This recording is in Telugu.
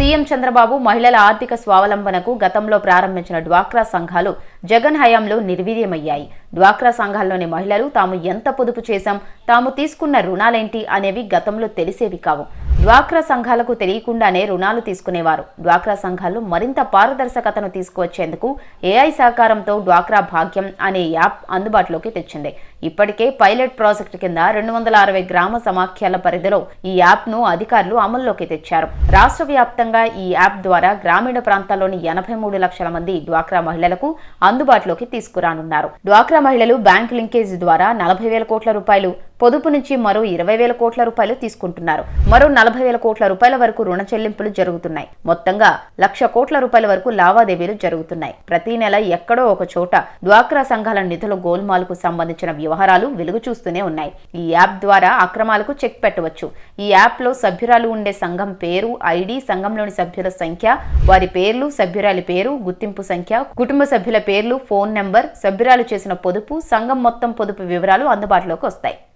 సీఎం చంద్రబాబు మహిళల ఆర్థిక స్వావలంబనకు గతంలో ప్రారంభించిన డ్వాక్రా సంఘాలు జగన్ హయాంలో నిర్వీర్యమయ్యాయి. డ్వాక్రా సంఘాల్లోని మహిళలు తాము ఎంత పొదుపు చేశాం తాము తీసుకున్న రుణాలేంటి అనేవి గతంలో తెలిసేవి కావు. డ్వాక్రా సంఘాలకు తెలియకుండానే రుణాలు తీసుకునేవారు. డ్వాక్రా సంఘాలు మరింత పారదర్శకతను తీసుకువచ్చేందుకు ఏఐ సహకారంతో డ్వాక్రా భాగ్యం అనే యాప్ అందుబాటులోకి తెచ్చింది. ఇప్పటికే పైలట్ ప్రాజెక్టు కింద రెండు వందల అరవై గ్రామ సమాఖ్యల పరిధిలో ఈ యాప్ను అధికారులు అమల్లోకి తెచ్చారు. రాష్ట్ర వ్యాప్తంగా ఈ యాప్ ద్వారా గ్రామీణ ప్రాంతాల్లోని ఎనభై మూడు లక్షల మంది డ్వాక్రా మహిళలకు అందుబాటులోకి తీసుకురానున్నారు. డ్వాక్రా మహిళలు బ్యాంక్ లింకేజ్ ద్వారా నలభై వేల కోట్ల రూపాయలు పొదుపు నుంచి మరో ఇరవై వేల కోట్ల రూపాయలు తీసుకుంటున్నారు. మరో నలభై వేల కోట్ల రూపాయల వరకు రుణ చెల్లింపులు జరుగుతున్నాయి. మొత్తంగా లక్ష కోట్ల రూపాయల వరకు లావాదేవీలు జరుగుతున్నాయి. ప్రతి నెల ఎక్కడో ఒక చోట డ్వాక్రా సంఘాల నిధుల గోల్మాల్కు సంబంధించిన వ్యవహారాలు వెలుగు చూస్తూనే ఉన్నాయి. ఈ యాప్ ద్వారా అక్రమాలకు చెక్ పెట్టవచ్చు. ఈ యాప్లో సభ్యురాలు ఉండే సంఘం పేరు ఐడి సంఘంలోని సభ్యుల సంఖ్య వారి పేర్లు సభ్యురాలి పేరు గుర్తింపు సంఖ్య కుటుంబ సభ్యుల పేర్లు ఫోన్ నెంబర్ సభ్యురాలు చేసిన పొదుపు సంఘం మొత్తం పొదుపు వివరాలు అందుబాటులోకి వస్తాయి.